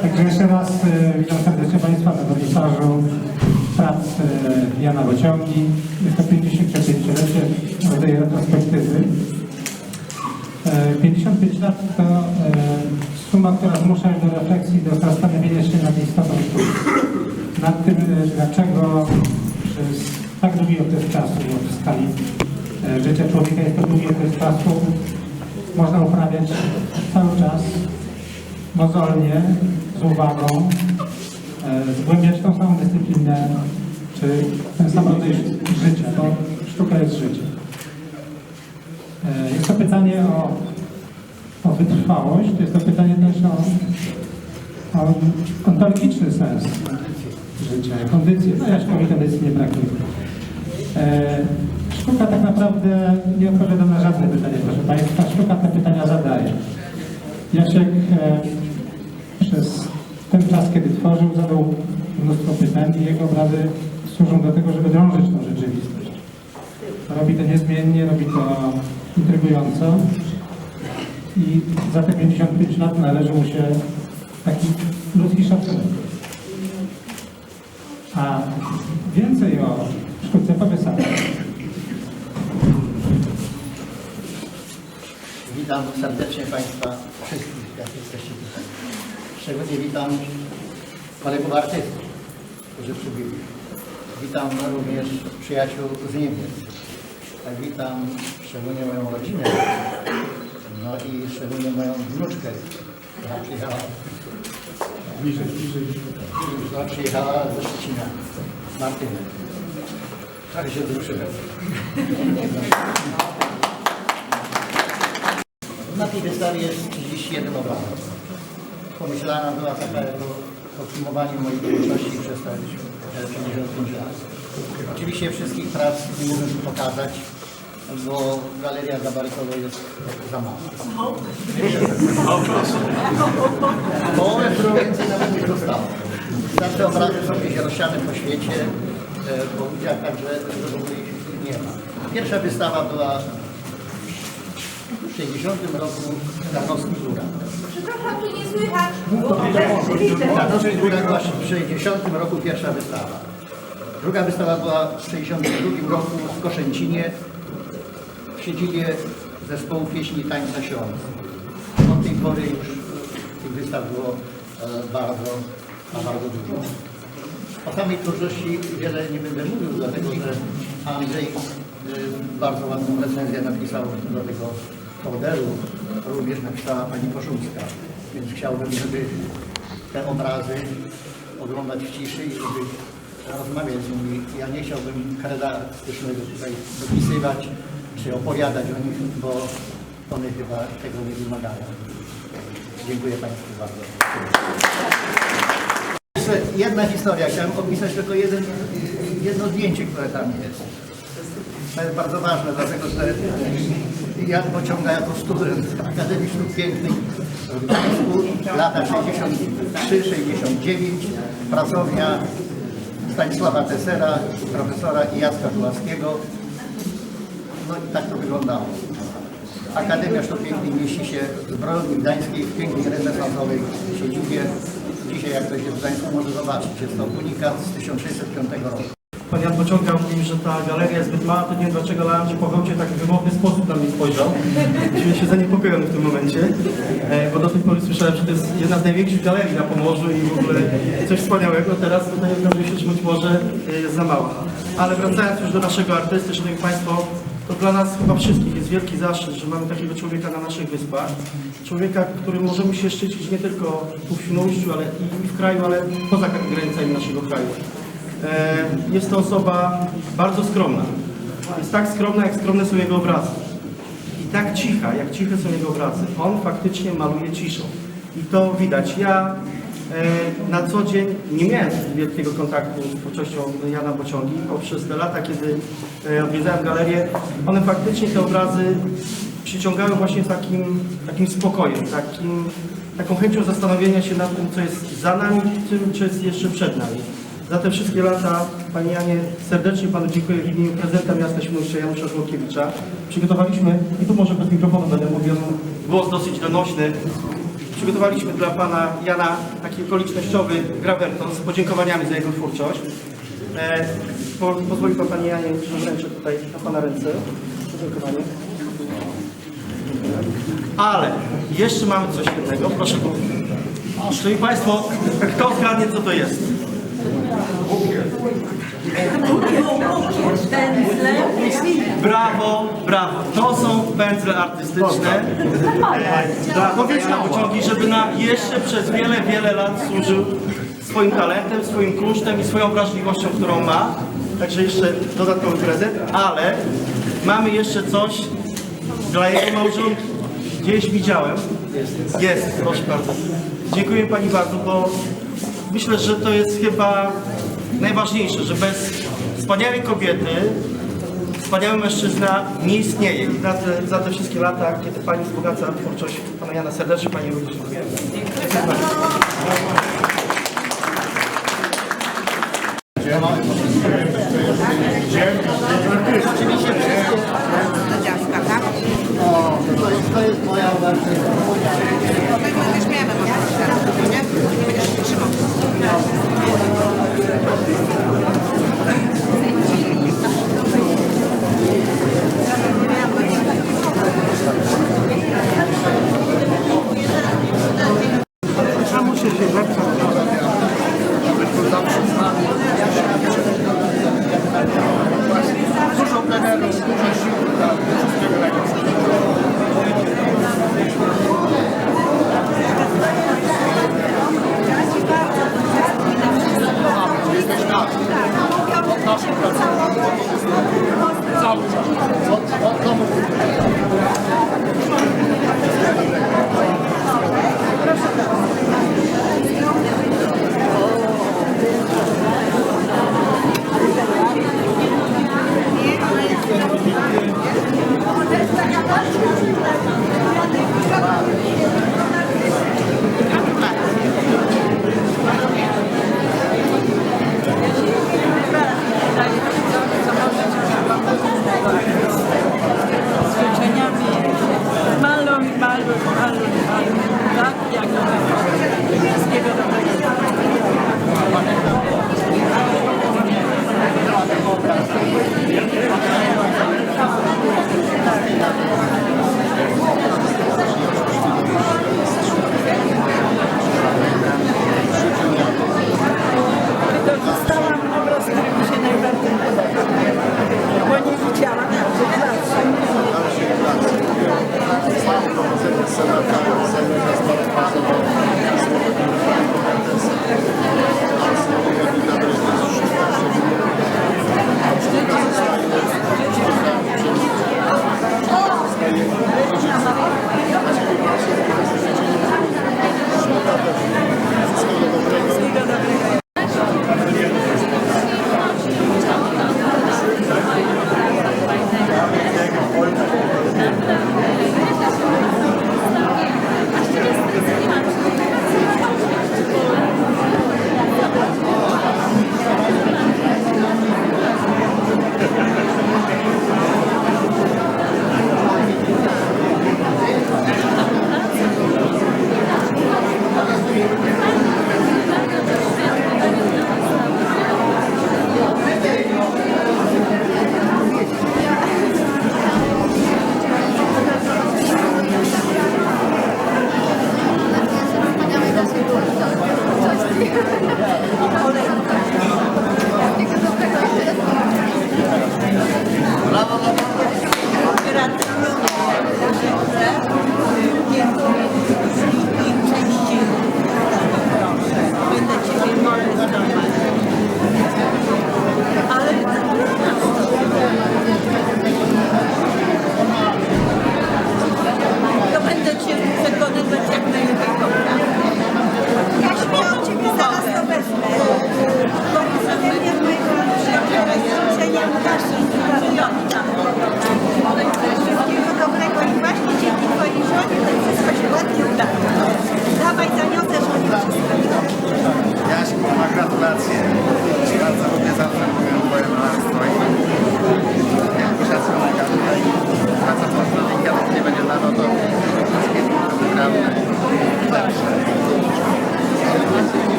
Także jeszcze raz e, witam serdecznie Państwa na wernisażu prac e, Jana Bociągi. Jest to 55-lecie tej retrospektywy. E, 55 lat to e, suma, która zmusza do refleksji, do zastanowienia się nad istotą. Nad tym, e, dlaczego przez tak długi okres czasu w skali e, życia człowieka jest to długi okres czasu, można uprawiać cały czas mozolnie, z uwagą, e, zgłębiać tą samą dyscyplinę, czy ten sam rodzaj życia, bo sztuka jest życie. E, Jest to pytanie o, o wytrwałość, jest to pytanie też o, o ontologiczny sens życia, kondycję. No jaśkowi kondycji nie brakuje. Sztuka tak naprawdę nie odpowiada na żadne pytanie, proszę Państwa. Sztuka te pytania zadaje. Jasiek e, przez ten czas, kiedy tworzył, zadał mnóstwo pytań i jego obrazy służą do tego, żeby drążyć tą rzeczywistość. Robi to niezmiennie, robi to intrygująco i za te 55 lat należy mu się taki ludzki szacunek. A więcej o sztuce powie sam. Witam serdecznie Państwa wszystkich, jak jesteście tutaj. Szczególnie witam kolegów artystów, którzy przybyli. Witam również przyjaciół z Niemiec. Tak, witam szczególnie moją rodzinę, no i szczególnie moją wnuczkę, która przyjechała, Bliżej, bliżej. która przyjechała ze Szczecina, Martynę. Trochę się wzruszyłem. Na tej wystawie jest 31 obrazów. Pomyślana była taka podsumowanie mojej twórczości przez te e, 55 lat. Oczywiście wszystkich prac nie mogę tu pokazać, bo galeria gabarytowa jest za mała. Połowę, więcej nawet nie zostało. Zawsze obrazy są gdzieś rozsiane po świecie, e, po ludziach, także nie ma. Pierwsza wystawa była w 60 roku Tarnowski Góra. Przepraszam, tu nie słychać. Tarnowski Góra była w 60 roku pierwsza wystawa. Druga wystawa była w 62 roku w Koszęcinie w siedzibie zespołu pieśni tańca Śląsk. Od tej pory już tych wystaw było e, bardzo, bardzo dużo. O samej twórczości wiele nie będę mówił, dlatego że Andrzej y, bardzo ładną recenzję napisał do tego modelu. Również napisała pani Koszulska. Więc chciałbym, żeby te obrazy oglądać w ciszy i żeby rozmawiać z nimi. Ja nie chciałbym kreda artystycznego tutaj dopisywać czy opowiadać o nich, bo one chyba tego nie wymagają. Dziękuję Państwu bardzo. Jeszcze jedna historia. Chciałem opisać tylko jeden, jedno zdjęcie, które tam jest. To jest bardzo ważne, dlatego że Jan pociąga jako student Akademii Sztuk Pięknych w Gdańsku, lata 63-69, pracownia Stanisława Tesera, profesora i Jacka Żuławskiego. No i tak to wyglądało. Akademia Sztuk Pięknych mieści się w Zbrojowni Gdańskiej w pięknej renesansowej siedzibie. Dzisiaj jak ktoś jest w Gdańsku może zobaczyć, jest to unikat z 1605 roku. Pan Jan pociągał mi, że ta galeria jest zbyt mała, to nie wiem dlaczego Leandrzy Pawełcie tak w wymowny sposób na mnie spojrzał. Czuję się zaniepokojony w tym momencie, e, bo do tej pory słyszałem, że to jest jedna z największych galerii na Pomorzu i w ogóle coś wspaniałego. Teraz tutaj okazuje się, że być może e, jest za mała. Ale wracając już do naszego artysty, Szanowni Państwo, to dla nas chyba wszystkich jest wielki zaszczyt, że mamy takiego człowieka na naszych wyspach. Człowieka, którym możemy się szczycić nie tylko tu w Świnoujściu, ale i w kraju, ale poza granicami naszego kraju. E, Jest to osoba bardzo skromna. Jest tak skromna, jak skromne są jego obrazy. I tak cicha, jak ciche są jego obrazy. On faktycznie maluje ciszą. I to widać. Ja e, na co dzień nie miałem wielkiego kontaktu z twórczością Jana Bociągi. Poprzez te lata, kiedy e, odwiedzałem galerię, one faktycznie te obrazy przyciągały właśnie takim, takim spokojem, takim, taką chęcią zastanowienia się nad tym, co jest za nami, tym, co jest jeszcze przed nami. Za te wszystkie lata, Panie Janie, serdecznie Panu dziękuję w imieniu prezydenta miasta Świnoujścia Janusza Żłokiewicza. Przygotowaliśmy, i tu może bez mikrofonu będę mówił, głos dosyć donośny. przygotowaliśmy dla pana Jana taki okolicznościowy grawerton z podziękowaniami za jego twórczość. E, po, pozwoli pan panie Janie, że tutaj na pana ręce. Podziękowanie. Ale jeszcze mamy coś innego. Proszę. Szanowni Państwo, kto zgadnie co to jest? Brawo, brawo. To są pędzle artystyczne dla Jana Pociągi, żeby nam jeszcze przez wiele, wiele lat służył swoim talentem, swoim kunsztem i swoją wrażliwością, którą ma. Także jeszcze dodatkowy prezent, ale mamy jeszcze coś dla jego małżonki. Gdzieś widziałem. Jest, proszę bardzo. Dziękuję Pani bardzo, bo myślę, że to jest chyba najważniejsze, że bez wspaniałej kobiety wspaniały mężczyzna nie istnieje. I za te, za te wszystkie lata, kiedy Pani wzbogaca twórczość Pana Jana serdecznie Pani również dziękuję.